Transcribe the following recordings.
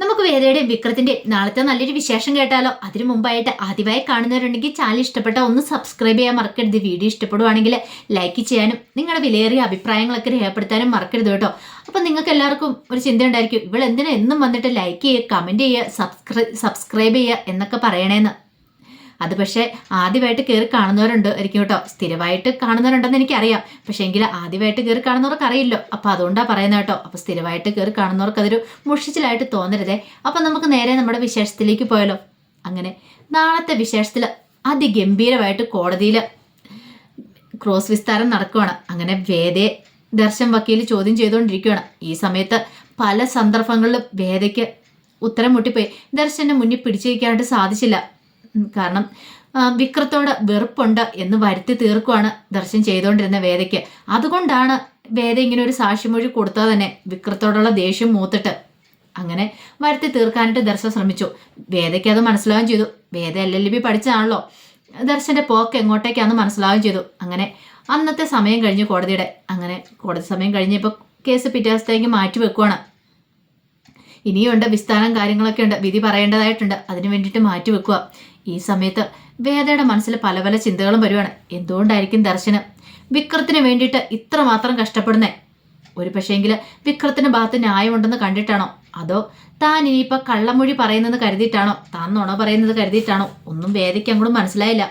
നമുക്ക് വേദയുടെ വിക്രത്തിന്റെയും നാളത്തെ നല്ലൊരു വിശേഷം കേട്ടാലോ? അതിനു മുമ്പായിട്ട് ആദ്യമായി കാണുന്നവരുണ്ടെങ്കിൽ ചാനൽ ഇഷ്ടപ്പെട്ട ഒന്ന് സബ്സ്ക്രൈബ് ചെയ്യാൻ മറക്കരുത്. വീഡിയോ ഇഷ്ടപ്പെടുവാണെങ്കിൽ ലൈക്ക് ചെയ്യാനും നിങ്ങളുടെ വിലയേറിയ അഭിപ്രായങ്ങളൊക്കെ രേഖപ്പെടുത്താനും മറക്കരുത് കേട്ടോ. അപ്പം നിങ്ങൾക്ക് എല്ലാവർക്കും ഒരു ചിന്ത ഉണ്ടായിരിക്കും. ഇവൾ എന്തിനാ എന്നും വന്നിട്ട് ലൈക്ക് ചെയ്യുക കമന്റ് ചെയ്യുക സബ്സ്ക്രൈ സബ്സ്ക്രൈബ് ചെയ്യുക എന്നൊക്കെ പറയണേന്ന്. അത് പക്ഷേ ആദ്യമായിട്ട് കയറി കാണുന്നവരുണ്ട് ആയിരിക്കും കേട്ടോ. സ്ഥിരമായിട്ട് കാണുന്നവരുണ്ടെന്ന് എനിക്കറിയാം. പക്ഷേ എങ്കിൽ ആദ്യമായിട്ട് കയറി കാണുന്നവർക്ക് അറിയില്ലോ. അപ്പോൾ അതുകൊണ്ടാണ് പറയുന്നത് കേട്ടോ. അപ്പോൾ സ്ഥിരമായിട്ട് കയറി കാണുന്നവർക്ക് അതൊരു മുഷിച്ചിലായിട്ട് തോന്നരുതേ. അപ്പോൾ നമുക്ക് നേരെ നമ്മുടെ വിശേഷത്തിലേക്ക് പോയാലോ? അങ്ങനെ നാളത്തെ വിശേഷത്തിൽ അതിഗംഭീരമായിട്ട് കോടതിയിൽ ക്രോസ് വിസ്താരം നടക്കുകയാണ് അങ്ങനെ വേദയെ ദർശൻ വക്കീൽ ചോദ്യം ചെയ്തുകൊണ്ടിരിക്കുകയാണ് ഈ സമയത്ത് പല സന്ദർഭങ്ങളിലും വേദയ്ക്ക് ഉത്തരം മുട്ടിപ്പോയി. ദർശനെ മുന്നിൽ പിടിച്ചു വയ്ക്കാനായിട്ട് സാധിച്ചില്ല. കാരണം വിക്രത്തോട് വെറുപ്പുണ്ട് എന്ന് വരുത്തി തീർക്കുവാണ് ദർശൻ ചെയ്തുകൊണ്ടിരുന്ന വേദയ്ക്ക്. അതുകൊണ്ടാണ് വേദ ഇങ്ങനെ ഒരു സാക്ഷിമൊഴി കൊടുത്താൽ തന്നെ. വിക്രത്തോടുള്ള ദേഷ്യം മൂത്തിട്ട് അങ്ങനെ വരുത്തി തീർക്കാനായിട്ട് ദർശൻ ശ്രമിച്ചു. വേദയ്ക്ക് അത് മനസ്സിലാവുകയും ചെയ്തു. വേദ എൽ എൽ ബി പഠിച്ചതാണല്ലോ. ദർശന്റെ പോക്ക് എങ്ങോട്ടേക്കാന്ന് മനസ്സിലാവുകയും ചെയ്തു. അങ്ങനെ അന്നത്തെ സമയം കഴിഞ്ഞു കോടതിയുടെ. അങ്ങനെ കോടതി സമയം കഴിഞ്ഞപ്പോൾ കേസ് പിറ്റേ മാറ്റി വെക്കുവാണ്. ഇനിയുണ്ട് വിസ്താരം കാര്യങ്ങളൊക്കെ ഉണ്ട്. വിധി പറയേണ്ടതായിട്ടുണ്ട്. അതിനു വേണ്ടിയിട്ട് മാറ്റി വെക്കുക. ഈ സമയത്ത് വേദയുടെ മനസ്സിൽ പല പല ചിന്തകളും വരുവാണ്. എന്തുകൊണ്ടായിരിക്കും ദർശനം? വിക്രത്തിന് വേണ്ടിയിട്ട് ഇത്രമാത്രം കഷ്ടപ്പെടുന്നേ? ഒരു പക്ഷേങ്കിൽ വിക്രത്തിന്റെ ഭാഗത്ത് ന്യായമുണ്ടെന്ന് കണ്ടിട്ടാണോ? അതോ താൻ ഇനിയിപ്പോൾ കള്ളമൊഴി പറയുന്നത് കരുതിയിട്ടാണോ? താൻ നുണ പറയുന്നത് കരുതിയിട്ടാണോ? ഒന്നും വേദയ്ക്ക് അങ്ങോട്ടും മനസ്സിലായില്ല.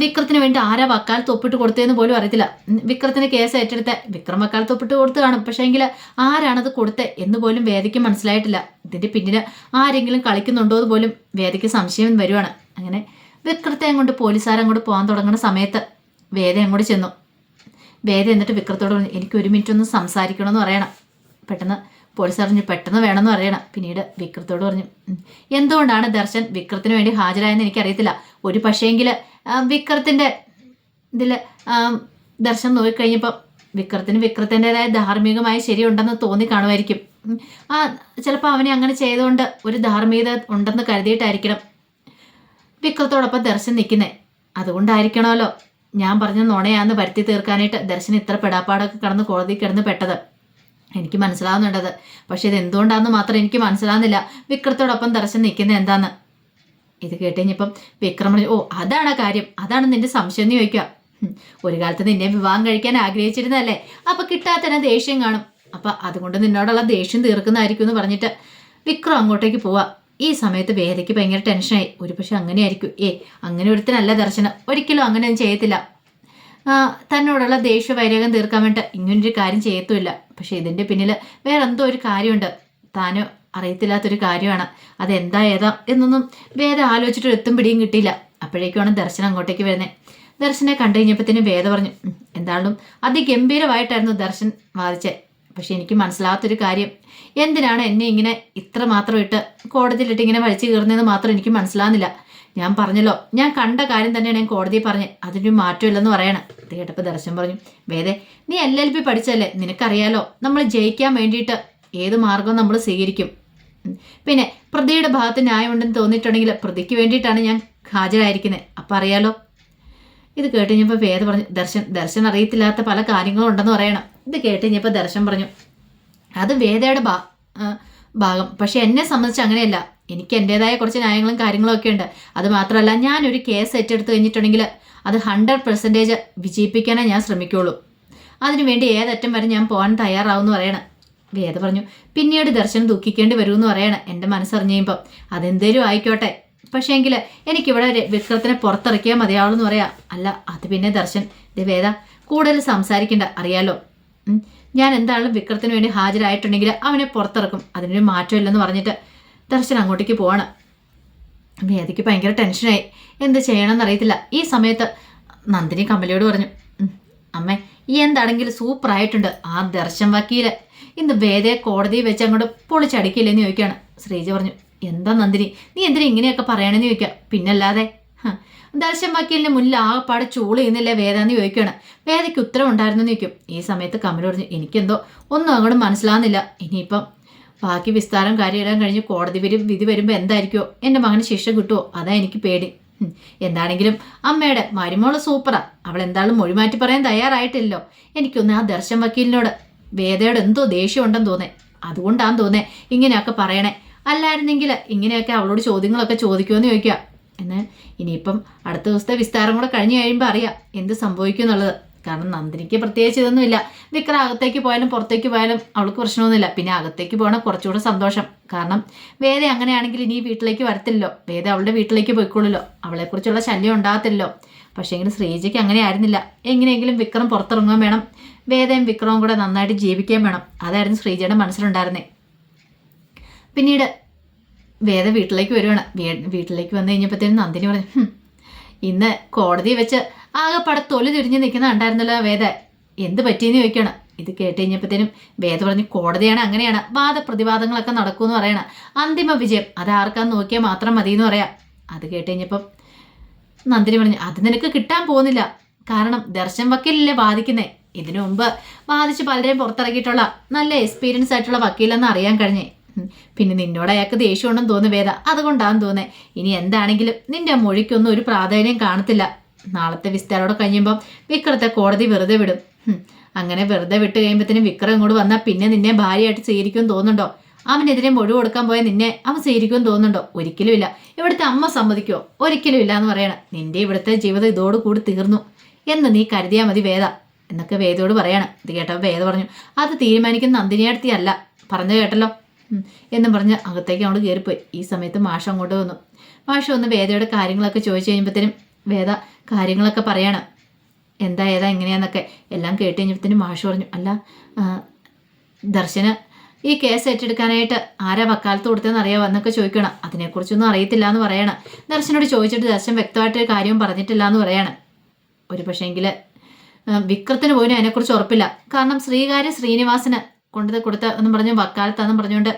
വിക്രത്തിന് വേണ്ടി ആരാ വക്കാലത്ത് ഒപ്പിട്ട് കൊടുത്തതെന്ന് പോലും അറിയത്തില്ല. വിക്രത്തിന് കേസ് ഏറ്റെടുത്ത വിക്രം വക്കാലത്ത് ഒപ്പിട്ട് കൊടുത്തു കാണും. പക്ഷേ എങ്കിൽ ആരാണത് കൊടുത്തത് എന്ന് പോലും വേദയ്ക്ക് മനസ്സിലായിട്ടില്ല. ഇതിന്റെ പിന്നിൽ ആരെങ്കിലും കളിക്കുന്നുണ്ടോ എന്ന് പോലും വേദയ്ക്ക് സംശയം വരുവാണ്. അങ്ങനെ വിക്രത്തെ അങ്ങോട്ട് പോലീസുകാരെ അങ്ങോട്ട് പോകാൻ തുടങ്ങുന്ന സമയത്ത് വേദ അങ്ങോട്ട് ചെന്നു. വേദ എന്നിട്ട് വിക്രത്തോട് പറഞ്ഞു എനിക്ക് ഒരു മിനിറ്റ് ഒന്ന് സംസാരിക്കണമെന്ന് പറയണം. പെട്ടെന്ന് പോലീസ് പറഞ്ഞു പെട്ടെന്ന് വേണമെന്ന് പറയണം. പിന്നീട് വിക്രത്തോട് പറഞ്ഞു എന്തുകൊണ്ടാണ് ദർശൻ വിക്രത്തിന് വേണ്ടി ഹാജരായെന്ന് എനിക്കറിയത്തില്ല. ഒരു പക്ഷേങ്കിൽ വിക്രത്തിന്റെ ഇതിൽ ദർശനം നോക്കിക്കഴിഞ്ഞപ്പം വിക്രത്തിന് വിക്രത്തിന്റെതായ ധാർമ്മികമായ ശരിയുണ്ടെന്ന് തോന്നി കാണുമായിരിക്കും. ആ ചിലപ്പോൾ അവനെ അങ്ങനെ ചെയ്തുകൊണ്ട് ഒരു ധാർമ്മികത ഉണ്ടെന്ന് കരുതിയിട്ടായിരിക്കണം വിക്രത്തോടൊപ്പം ദർശനം നിൽക്കുന്നേ അതുകൊണ്ടായിരിക്കണമല്ലോ ഞാൻ പറഞ്ഞ നുണയാന്ന് വരുത്തി തീർക്കാനായിട്ട് ദർശനം ഇത്ര പെടാപ്പാടൊക്കെ കടന്ന് കോടതി കിടന്ന് പെട്ടത്. എനിക്ക് മനസ്സിലാവുന്നുണ്ടത്. പക്ഷെ ഇത് എന്തുകൊണ്ടാണെന്ന് മാത്രം എനിക്ക് മനസ്സിലാവുന്നില്ല. വിക്രത്തോടൊപ്പം ദർശനം നിൽക്കുന്നത് എന്താന്ന്. ഇത് കേട്ട് കഴിഞ്ഞപ്പം വിക്രം ഓ അതാണ് കാര്യം. അതാണ് നിന്റെ സംശയം എന്ന് ചോദിക്കുക. ഒരു കാലത്ത് നിന്നെ വിവാഹം കഴിക്കാൻ ആഗ്രഹിച്ചിരുന്നതല്ലേ? അപ്പൊ കിട്ടാത്തന്നെ ദേഷ്യം കാണും. അപ്പൊ അതുകൊണ്ട് നിന്നോടുള്ള ദേഷ്യം തീർക്കുന്നതായിരിക്കും എന്ന് പറഞ്ഞിട്ട് വിക്രം അങ്ങോട്ടേക്ക് പോവാ. ഈ സമയത്ത് വേദയ്ക്ക് ഭയങ്കര ടെൻഷനായി. ഒരു പക്ഷെ അങ്ങനെയായിരിക്കും. ഏ അങ്ങനെ ഒരുത്തനല്ല ദർശനം. ഒരിക്കലും അങ്ങനെയൊന്നും ചെയ്യത്തില്ല. തന്നോടുള്ള ദേഷ്യ വൈരാഗം തീർക്കാൻ വേണ്ടി ഇങ്ങനൊരു കാര്യം ചെയ്യത്തുമില്ല. പക്ഷെ ഇതിന്റെ പിന്നിൽ വേറെ എന്തോ ഒരു കാര്യമുണ്ട്. താന് അറിയത്തില്ലാത്തൊരു കാര്യമാണ്. അതെന്താ ഏതാ എന്നൊന്നും വേദ ആലോചിച്ചിട്ട് എത്തും പിടിയും കിട്ടിയില്ല. അപ്പോഴേക്കുമാണ് ദർശനം അങ്ങോട്ടേക്ക് വരുന്നത് ദർശനെ കണ്ടു കഴിഞ്ഞപ്പോഴത്തേനും വേദ പറഞ്ഞു "ഉം, എന്തായാലും അതിഗംഭീരമായിട്ടായിരുന്നു ദർശൻ വാദിച്ചത് പക്ഷെ എനിക്ക് മനസ്സിലാത്തൊരു കാര്യം. എന്തിനാണ് എന്നെ ഇങ്ങനെ ഇത്ര മാത്രം ഇട്ട് കോടതിയിലിട്ട് ഇങ്ങനെ വലിച്ചു കീറുന്നതെന്ന് മാത്രം എനിക്ക് മനസ്സിലാകുന്നില്ല ഞാൻ പറഞ്ഞല്ലോ ഞാൻ കണ്ട കാര്യം തന്നെയാണ് ഞാൻ കോടതിയിൽ പറഞ്ഞത് അതിനൊരു മാറ്റമില്ലെന്ന് പറയണം. അത് കേട്ടപ്പോൾ ദർശനം പറഞ്ഞു വേദേ നീ എൽ എൽ പി പഠിച്ചല്ലേ നിനക്കറിയാലോ നമ്മൾ ജയിക്കാൻ വേണ്ടിയിട്ട് ഏത് മാർഗവും നമ്മൾ സ്വീകരിക്കും. പിന്നെ പ്രതിയുടെ ഭാഗത്ത് ന്യായമുണ്ടെന്ന് തോന്നിയിട്ടുണ്ടെങ്കിൽ പ്രതിക്ക് വേണ്ടിയിട്ടാണ് ഞാൻ ഹാജരായിരിക്കുന്നത് അപ്പം അറിയാലോ. ഇത് കേട്ട് കഴിഞ്ഞപ്പോൾ വേദ പറഞ്ഞു ദർശൻ ദർശൻ അറിയത്തില്ലാത്ത പല കാര്യങ്ങളും ഉണ്ടെന്ന് പറയണം. ഇത് കേട്ട് കഴിഞ്ഞപ്പോൾ ദർശൻ പറഞ്ഞു അത് വേദയുടെ ഭാ ഭാഗം. പക്ഷെ എന്നെ സംബന്ധിച്ച് അങ്ങനെയല്ല. എനിക്ക് എന്റെതായ കുറച്ച് ന്യായങ്ങളും കാര്യങ്ങളും ഒക്കെ ഉണ്ട്. അത് മാത്രമല്ല ഞാനൊരു കേസ് ഏറ്റെടുത്ത് കഴിഞ്ഞിട്ടുണ്ടെങ്കിൽ അത് ഹൺഡ്രഡ് പെർസെന്റേജ് വിജയിപ്പിക്കാനേ ഞാൻ ശ്രമിക്കുകയുള്ളൂ അതിനുവേണ്ടി ഏതറ്റം വരെ ഞാൻ പോകാൻ തയ്യാറാവുമെന്ന് പറയണം. വേദ പറഞ്ഞു പിന്നീട് ദർശനം ദുഃഖിക്കേണ്ടി എന്ന് പറയണം എന്റെ മനസ്സറിഞ്ഞ് കഴിയുമ്പം അതെന്തേലും ആയിക്കോട്ടെ. പക്ഷേങ്കിൽ എനിക്കിവിടെ വിക്രത്തിനെ പുറത്തിറക്കിയാൽ മതിയാവുള്ളൂ എന്ന് പറയാം. അല്ല അത് പിന്നെ ദർശൻ. ഇത് വേദ കൂടുതൽ സംസാരിക്കണ്ട അറിയാലോ. ഞാൻ എന്തായാലും വിക്രത്തിന് വേണ്ടി ഹാജരായിട്ടുണ്ടെങ്കിൽ അവനെ പുറത്തിറക്കും. അതിനൊരു മാറ്റമില്ലെന്ന് പറഞ്ഞിട്ട് ദർശൻ അങ്ങോട്ടേക്ക് പോവാണ്. വേദയ്ക്ക് ഭയങ്കര ടെൻഷനായി. എന്ത് ചെയ്യണമെന്ന് അറിയത്തില്ല. ഈ സമയത്ത് നന്ദിനി കമലയോട് പറഞ്ഞു അമ്മേ എന്താണെങ്കിലും സൂപ്പറായിട്ടുണ്ട്. ആ ദർശൻ വക്കീൽ ഇന്ന് വേദയെ കോടതിയിൽ വെച്ച് അങ്ങോട്ട് പൊളിച്ചടിക്കില്ലെന്ന് ചോദിക്കുകയാണ്. ശ്രീജ പറഞ്ഞു എന്താ നന്ദിനി നീ എന്തിനാ ഇങ്ങനെയൊക്കെ പറയണമെന്ന് ചോദിക്കുക. പിന്നല്ലാതെ ദർശൻ വക്കീലിന്റെ മുന്നിൽ ആകെപ്പാടെ ചൂൾ ചെയ്യുന്നില്ലേ വേദ എന്ന് ചോദിക്കുകയാണ്. വേദയ്ക്ക് ഉത്തരം ഉണ്ടായിരുന്നു എന്ന് ചോദിക്കും. ഈ സമയത്ത് കമൽ പറഞ്ഞു എനിക്കെന്തോ ഒന്നും അങ്ങോട്ട് മനസ്സിലാകുന്നില്ല ഇനിയിപ്പം ബാക്കി വിസ്താരം കാര്യമിടാൻ കഴിഞ്ഞ് കോടതി വരും വിധി വരുമ്പോൾ എന്തായിരിക്കുമോ എന്റെ മകന് ശിക്ഷ കിട്ടുമോ അതാ എനിക്ക് പേടി. എന്താണെങ്കിലും അമ്മയുടെ മരുമോൾ സൂപ്പറാ. അവൾ എന്തായാലും മൊഴിമാറ്റി പറയാൻ തയ്യാറായിട്ടില്ലല്ലോ. എനിക്കൊന്ന് ആ ദർശൻ വക്കീലിനോട് വേദയോട് എന്തോ ദേഷ്യം ഉണ്ടെന്ന് തോന്നേ. അതുകൊണ്ടാന്ന് തോന്നേ ഇങ്ങനെയൊക്കെ പറയണേ. അല്ലായിരുന്നെങ്കിൽ ഇങ്ങനെയൊക്കെ അവളോട് ചോദ്യങ്ങളൊക്കെ ചോദിക്കുമെന്ന് ചോദിക്കുക. എന്ന് ഇനിയിപ്പം അടുത്ത ദിവസത്തെ വിസ്താരം കൂടെ കഴിഞ്ഞ് കഴിയുമ്പോൾ അറിയാം എന്ത് സംഭവിക്കും എന്നുള്ളത്. കാരണം നന്ദിനിക്ക് പ്രത്യേകിച്ച് ഇതൊന്നുമില്ല. വിക്രം അകത്തേക്ക് പോയാലും പുറത്തേക്ക് പോയാലും അവൾക്ക് പ്രശ്നമൊന്നുമില്ല. പിന്നെ അകത്തേക്ക് പോകണ കുറച്ചുകൂടെ സന്തോഷം. കാരണം വേദ അങ്ങനെയാണെങ്കിൽ ഇനി വീട്ടിലേക്ക് വരത്തില്ലല്ലോ. വേദ അവളുടെ വീട്ടിലേക്ക് പോയിക്കൊള്ളുമല്ലോ. അവളെക്കുറിച്ചുള്ള ശല്യം ഉണ്ടാകത്തില്ലല്ലോ. പക്ഷേ എങ്കിലും ശ്രീജയ്ക്ക് അങ്ങനെ ആയിരുന്നില്ല. എങ്ങനെയെങ്കിലും വിക്രം പുറത്തിറങ്ങാൻ വേണം. വേദയും വിക്രവും കൂടെ നന്നായിട്ട് ജീവിക്കാൻ വേണം. അതായിരുന്നു ശ്രീജയുടെ മനസ്സിലുണ്ടായിരുന്നേ. പിന്നീട് വേദ വീട്ടിലേക്ക് വരുവാണ്. വീട്ടിലേക്ക് വന്നു കഴിഞ്ഞപ്പോഴത്തേനും നന്ദിനി പറഞ്ഞു "ഹും, ഇന്ന് കോടതി വെച്ച് ആകെപ്പാടെ തൊലി തിരിഞ്ഞ് നിൽക്കുന്ന കണ്ടായിരുന്നല്ലോ വേദ. എന്ത് പറ്റിയെന്ന് ചോദിക്കണം. ഇത് കേട്ട് കഴിഞ്ഞപ്പോഴത്തേനും വേദ പറഞ്ഞു കോടതിയാണ് അങ്ങനെയാണ്. വാദപ്രതിവാദങ്ങളൊക്കെ നടക്കുമെന്ന് പറയണം. അന്തിമ വിജയം. അത് ആർക്കാന്ന് നോക്കിയാൽ മാത്രം മതി എന്ന് പറയാം. അത് കേട്ട് കഴിഞ്ഞപ്പം നന്ദിനി പറഞ്ഞു അത് നിനക്ക് കിട്ടാൻ പോകുന്നില്ല. കാരണം ദർശൻ വക്കീലല്ലേ ബാധിക്കുന്നേ ഇതിനു മുമ്പ് ബാധിച്ച് പലരെയും പുറത്തിറക്കിയിട്ടുള്ള നല്ല എക്സ്പീരിയൻസ് ആയിട്ടുള്ള വക്കീലെന്ന് അറിയാൻ കഴിഞ്ഞേ. പിന്നെ നിന്നോട് അയാൾക്ക് ദേഷ്യമുണ്ടെന്ന് തോന്നുന്നു വേദ. അതുകൊണ്ടാന്ന് തോന്നേ ഇനി എന്താണെങ്കിലും നിന്റെ മൊഴിക്കൊന്നും ഒരു പ്രാധാന്യം കാണത്തില്ല. നാളത്തെ വിസ്താരോടെ കഴിയുമ്പം വിക്രത്തെ കോടതി വെറുതെ വിടും. അങ്ങനെ വെറുതെ വിട്ട് കഴിയുമ്പോഴത്തേനും വിക്രം ഇങ്ങോട്ട് വന്നാൽ പിന്നെ നിന്നെ ഭാര്യയായിട്ട് സ്വീകരിക്കുമെന്ന് തോന്നുന്നുണ്ടോ? അവനെതിരെ മൊഴി കൊടുക്കാൻ പോയ നിന്നെ അവൻ സ്വീകരിക്കുമെന്ന് തോന്നുന്നുണ്ടോ? ഒരിക്കലും ഇല്ല. ഇവിടുത്തെ അമ്മ സമ്മതിക്കുമോ ഒരിക്കലും ഇല്ല എന്ന് പറയണം. നിന്റെ ഇവിടുത്തെ ജീവിതം ഇതോടുകൂടി തീർന്നു. എന്ന് നീ കരുതിയാൽ മതി വേദ. എന്നൊക്കെ വേദയോട് പറയണം. ഇത് കേട്ടപ്പോൾ വേദ പറഞ്ഞു അത് തീരുമാനിക്കുന്ന നന്ദിനിയടുത്തി അല്ല. പറഞ്ഞു കേട്ടല്ലോ. എന്നും പറഞ്ഞ് അകത്തേക്ക് അങ്ങോട്ട് കയറിപ്പോയി. ഈ സമയത്ത് മാഷം അങ്ങോട്ട് വന്നു. മാഷ ഒന്ന് വേദയുടെ കാര്യങ്ങളൊക്കെ ചോദിച്ചു കഴിയുമ്പോഴത്തേനും വേദ കാര്യങ്ങളൊക്കെ പറയണം. എന്താ ഏതാ എങ്ങനെയാന്നൊക്കെ എല്ലാം കേട്ട് കഴിഞ്ഞപ്പോഴത്തേനും മാഷ പറഞ്ഞു അല്ല ദർശന് ഈ കേസ് ഏറ്റെടുക്കാനായിട്ട് ആരാ വക്കാലത്ത് കൊടുത്തതെന്ന് അറിയാമോ എന്നൊക്കെ ചോദിക്കണം. അതിനെക്കുറിച്ചൊന്നും അറിയത്തില്ല എന്ന് പറയണം. ദർശനോട് ചോദിച്ചിട്ട് ദർശൻ വ്യക്തമായിട്ട് കാര്യം പറഞ്ഞിട്ടില്ല എന്ന് പറയണം. ഒരു പക്ഷേങ്കിൽ വിക്രത്തിന് പോലും അതിനെക്കുറിച്ച് ഉറപ്പില്ല. കാരണം ശ്രീകാര്യ ശ്രീനിവാസന് കൊണ്ടത് കൊടുത്ത എന്ന് പറഞ്ഞു വക്കാലത്താന്നും പറഞ്ഞുകൊണ്ട്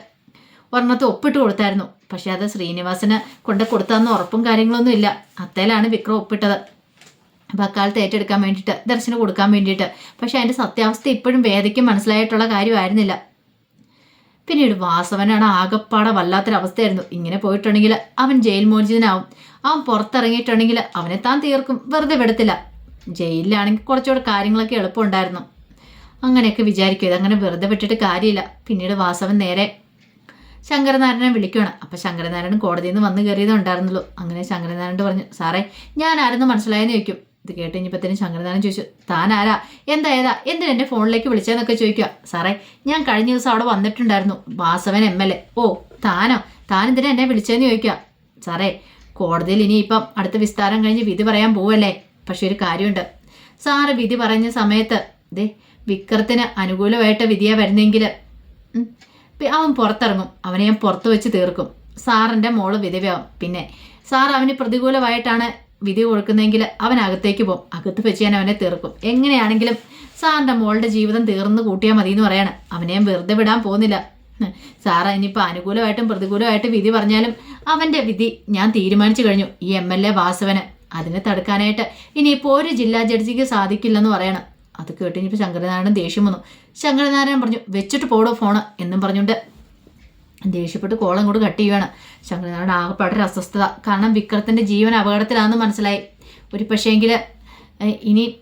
ഒരെണ്ണത്ത് ഒപ്പിട്ട് കൊടുത്തായിരുന്നു. പക്ഷെ അത് ശ്രീനിവാസന് കൊണ്ട് കൊടുത്താന്ന് ഉറപ്പും കാര്യങ്ങളൊന്നും ഇല്ല. അത്തേലാണ് വിക്രം ഒപ്പിട്ടത്. വക്കാലത്ത് ഏറ്റെടുക്കാൻ വേണ്ടിയിട്ട് ദർശനം കൊടുക്കാൻ വേണ്ടിയിട്ട്. പക്ഷെ അതിന്റെ സത്യാവസ്ഥ ഇപ്പോഴും വേദയ്ക്ക് മനസ്സിലായിട്ടുള്ള കാര്യമായിരുന്നില്ല. പിന്നീട് വാസവനാണ് ആകപ്പാടെ വല്ലാത്തൊരവസ്ഥയായിരുന്നു. ഇങ്ങനെ പോയിട്ടുണ്ടെങ്കിൽ അവൻ ജയിൽ മോചിതനാവും. അവൻ പുറത്തിറങ്ങിയിട്ടുണ്ടെങ്കിൽ അവനെ താൻ തീർക്കും. വെറുതെ വിടത്തില്ല. ജയിലിലാണെങ്കിൽ കുറച്ചുകൂടെ കാര്യങ്ങളൊക്കെ എളുപ്പമുണ്ടായിരുന്നു. അങ്ങനെയൊക്കെ വിചാരിക്കും. ഇതങ്ങനെ വെറുതെ വിട്ടിട്ട് കാര്യമില്ല. പിന്നീട് വാസവൻ നേരെ ശങ്കരനാരായണനെ വിളിക്കുകയാണ്. അപ്പം ശങ്കരനാരായണൻ കോടതിയിൽ നിന്ന് വന്ന് കയറിയതേ അങ്ങനെ ശങ്കരനാരായണൻ പറഞ്ഞു സാറേ ഞാൻ ആരെന്ന് മനസ്സിലായെന്ന് ചോദിക്കും. ഇത് കേട്ട് കഴിഞ്ഞപ്പോഴത്തേനും ശങ്കരനാരൻ ചോദിച്ചു താൻ ആരാ? എന്താ ഏതാ? എന്തിനാ എന്റെ ഫോണിലേക്ക് വിളിച്ചതെന്നൊക്കെ ചോദിക്കുക. സാറേ ഞാൻ കഴിഞ്ഞ ദിവസം അവിടെ വന്നിട്ടുണ്ടായിരുന്നു വാസവൻ എം എൽ എ. ഓ താനോ? താൻ എന്തിനാ എന്നെ വിളിച്ചതെന്ന് ചോദിക്കുക? സാറേ കോടതിയിൽ ഇനിയിപ്പം അടുത്ത വിസ്താരം കഴിഞ്ഞ് വിധി പറയാൻ പോവല്ലേ? പക്ഷെ ഒരു കാര്യമുണ്ട്. സാറ് വിധി പറഞ്ഞ സമയത്ത് ദേ വിക്രത്തിന് അനുകൂലമായിട്ട് വിധിയാ വരുന്നെങ്കിൽ അവൻ പുറത്തിറങ്ങും. അവനെ ഞാൻ പുറത്ത് വെച്ച് തീർക്കും. സാറിന്റെ മോൾ വിധവയാവും. പിന്നെ സാർ അവന് പ്രതികൂലമായിട്ടാണ് വിധി കൊടുക്കുന്നതെങ്കിൽ അവൻ അകത്തേക്ക് പോകും അകത്ത് വെച്ച് ഞാൻ അവനെ തീർക്കും. എങ്ങനെയാണെങ്കിലും സാറിന്റെ മോളുടെ ജീവിതം തീർന്നു കൂട്ടിയാൽ മതി എന്ന് പറയാണ്. അവനെ ഞാൻ വെറുതെ വിടാൻ പോകുന്നില്ല. സാറ ഇനിയിപ്പോൾ അനുകൂലമായിട്ടും പ്രതികൂലമായിട്ടും വിധി പറഞ്ഞാലും അവന്റെ വിധി ഞാൻ തീരുമാനിച്ചു കഴിഞ്ഞു. ഈ എം എൽ എ വാസവന്. അതിനെ തടുക്കാനായിട്ട് ഇനിയിപ്പോൾ ഒരു ജില്ലാ ജഡ്ജിക്ക് സാധിക്കില്ലെന്ന് പറയണം. അത് കേട്ട് ഇനിയിപ്പോൾ ശങ്കരനാരായണൻ ദേഷ്യം വന്നു. ശങ്കരനാരായണൻ പറഞ്ഞു വെച്ചിട്ട് പോടോ ഫോണ് എന്നും പറഞ്ഞുകൊണ്ട് ദേഷ്യപ്പെട്ട് കോളം കൂടെ കട്ട് ചെയ്യുകയാണ് ശങ്കരനാരായണൻ ആകെപ്പാടെ ഒരു അസ്വസ്ഥത. കാരണം വിക്രത്തിന്റെ ജീവൻ അപകടത്തിലാണെന്ന് മനസ്സിലായി. ഒരു പക്ഷേങ്കിൽ ഇനി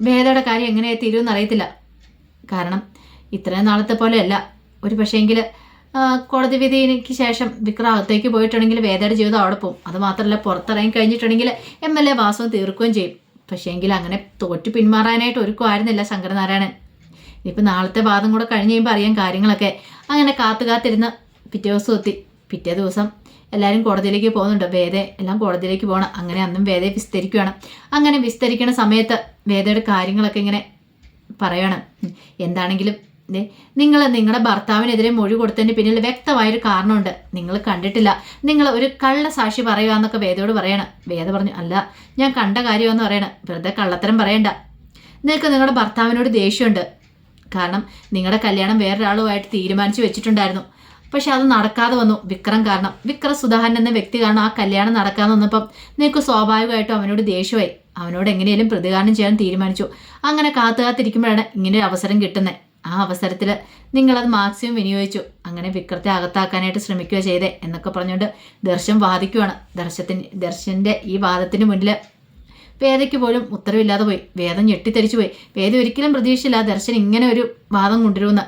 വേദയുടെ കാര്യം എങ്ങനെ തീരുമെന്ന് അറിയത്തില്ല. കാരണം ഇത്രയും നാളത്തെ പോലെയല്ല. ഒരു പക്ഷേങ്കിൽ കോടതി വിധിക്ക് ശേഷം വിക്രം അകത്തേക്ക് പോയിട്ടുണ്ടെങ്കിൽ വേദയുടെ ജീവിതം അവിടെ പോകും. അത് മാത്രമല്ല പുറത്തിറങ്ങി കഴിഞ്ഞിട്ടുണ്ടെങ്കിൽ എം എൽ എ വാസവും തീർക്കുകയും ചെയ്യും. പക്ഷേങ്കിൽ അങ്ങനെ തോറ്റു പിന്മാറാനായിട്ട് ഒരുക്കുമായിരുന്നില്ല ശങ്കരനാരായണൻ. ഇനിയിപ്പോൾ നാളത്തെ വാദം കൂടെ കഴിഞ്ഞ് കഴിയുമ്പോൾ അറിയാം കാര്യങ്ങളൊക്കെ. അങ്ങനെ കാത്തു കാത്തിരുന്ന് പിറ്റേ ദിവസം എത്തി. പിറ്റേ ദിവസം എല്ലാവരും കോടതിയിലേക്ക് പോകുന്നുണ്ട്. വേദ എല്ലാം കോടതിയിലേക്ക് പോകണം. അങ്ങനെ അന്നും വേദയെ വിസ്തരിക്കുകയാണ് അങ്ങനെ വിസ്തരിക്കുന്ന സമയത്ത് വേദയുടെ കാര്യങ്ങളൊക്കെ ഇങ്ങനെ പറയണം. എന്താണെങ്കിലും നിങ്ങൾ നിങ്ങളുടെ ഭർത്താവിനെതിരെ മൊഴി കൊടുത്തതിന് പിന്നിൽ വ്യക്തമായൊരു കാരണമുണ്ട്. നിങ്ങൾ കണ്ടിട്ടില്ല. നിങ്ങൾ ഒരു കള്ള സാക്ഷി പറയുക എന്നൊക്കെ വേദയോട് പറയണം. വേദ പറഞ്ഞു അല്ല ഞാൻ കണ്ട കാര്യമെന്ന് പറയണം. വെറുതെ കള്ളത്തരം പറയണ്ട. നിങ്ങൾക്ക് നിങ്ങളുടെ ഭർത്താവിനോട് ദേഷ്യമുണ്ട്. കാരണം നിങ്ങളുടെ കല്യാണം വേറൊരാളുമായിട്ട് തീരുമാനിച്ചു വെച്ചിട്ടുണ്ടായിരുന്നു. പക്ഷെ അത് നടക്കാതെ വന്നു. വിക്രം കാരണം. വിക്രം സുധാകരൻ എന്ന വ്യക്തി കാരണം ആ കല്യാണം നടക്കാതെ വന്നപ്പം നിങ്ങൾക്ക് സ്വാഭാവികമായിട്ടും അവനോട് ദേഷ്യമായി. അവനോട് എങ്ങനെയും പ്രതികാരം ചെയ്യാൻ തീരുമാനിച്ചു. അങ്ങനെ കാത്തു കാത്തിരിക്കുമ്പോഴാണ് ഇങ്ങനെ ഒരു അവസരം കിട്ടുന്നത് ആ അവസരത്തിൽ നിങ്ങളത് മാക്സിമം വിനിയോഗിച്ചു. അങ്ങനെ വിക്രത്തെ അകത്താക്കാനായിട്ട് ശ്രമിക്കുക ചെയ്തേ എന്നൊക്കെ പറഞ്ഞുകൊണ്ട് ദർശൻ വാദിക്കുവാണ്. ദർശത്തിന് ദർശന്റെ ഈ വാദത്തിന് മുന്നിൽ വേദയ്ക്ക് പോലും ഉത്തരവില്ലാതെ പോയി. വേദം ഞെട്ടിത്തെരിച്ചു പോയി. വേദ ഒരിക്കലും പ്രതീക്ഷിച്ചില്ല ദർശൻ ഇങ്ങനെ ഒരു വാദം കൊണ്ടുവരുമെന്ന്.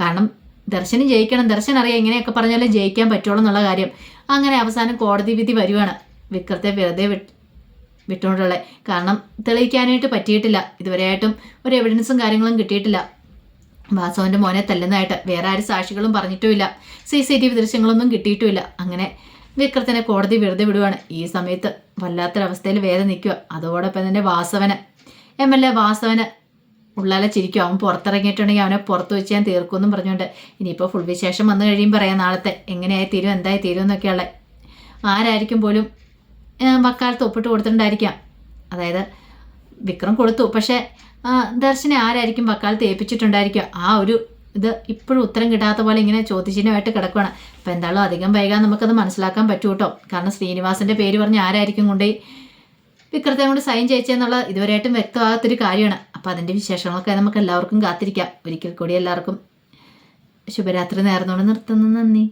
കാരണം ദർശനം ജയിക്കണം ദർശനം അറിയാം ഇങ്ങനെയൊക്കെ പറഞ്ഞാലേ ജയിക്കാൻ പറ്റുള്ളൂ എന്നുള്ള കാര്യം. അങ്ങനെ അവസാനം കോടതി വിധി വരുവാണ്. വിക്രത്തെ വെറുതെ വിട്ട് വിട്ടുകൊണ്ടുള്ള. കാരണം തെളിയിക്കാനായിട്ട് പറ്റിയിട്ടില്ല. ഇതുവരെയായിട്ടും ഒരു എവിഡൻസും കാര്യങ്ങളും കിട്ടിയിട്ടില്ല. വാസവന്റെ മോനെ തല്ലുന്നതായിട്ട് വേറെ ആരും സാക്ഷികളും പറഞ്ഞിട്ടുമില്ല. സി സി ടി വി ദൃശ്യങ്ങളൊന്നും കിട്ടിയിട്ടുമില്ല. അങ്ങനെ വിക്രത്തിനെ കോടതി വെറുതെ വിടുവാണ്. ഈ സമയത്ത് വല്ലാത്തൊരവസ്ഥയിൽ വേദന നിൽക്കുക അതോടൊപ്പം തന്നെ വാസവന് എം എൽ എ വാസവന് ഉള്ളാലെ ചിരിക്കും. അവൻ പുറത്തിറങ്ങിയിട്ടുണ്ടെങ്കിൽ അവനെ പുറത്ത് വെച്ച് ഞാൻ തീർക്കുമെന്നും പറഞ്ഞുകൊണ്ട്. ഇനിയിപ്പോൾ ഫുൾ വിശേഷം വന്നു കഴിയുമ്പോൾ പറയാം നാളത്തെ എങ്ങനെയായി തീരും എന്തായി തീരും എന്നൊക്കെയുള്ള. ആരായിരിക്കും പോലും വക്കാലത്ത് ഒപ്പിട്ട് കൊടുത്തിട്ടുണ്ടായിരിക്കാം. അതായത് വിക്രം കൊടുത്തു. പക്ഷേ ദർശനെ ആരായിരിക്കും വക്കാലത്ത് ഏൽപ്പിച്ചിട്ടുണ്ടായിരിക്കുക? ആ ഒരു ഇത് ഇപ്പോഴും ഉത്തരം കിട്ടാത്ത പോലെ ഇങ്ങനെ ചോദ്യചിഹ്നമായിട്ട് കിടക്കുകയാണ് അപ്പോൾ എന്തായാലും അധികം വൈകാൻ നമുക്കത് മനസ്സിലാക്കാൻ പറ്റൂ കേട്ടോ കാരണം ശ്രീനിവാസിന്റെ പേര് പറഞ്ഞ് ആരായിരിക്കും കൊണ്ടുപോയി? വിക്രത്തെ കൊണ്ട് സൈൻ ചെയ്യിച്ചെന്നുള്ള ഇതുവരെയായിട്ടും വ്യക്തമാകാത്തൊരു കാര്യമാണ്. അപ്പം അതിന്റെ വിശേഷങ്ങളൊക്കെ നമുക്ക് എല്ലാവർക്കും കാത്തിരിക്കാം. ഒരിക്കൽ കൂടി എല്ലാവർക്കും ശുഭരാത്രി നേർന്നോട് നിർത്തുന്നു. നന്ദി.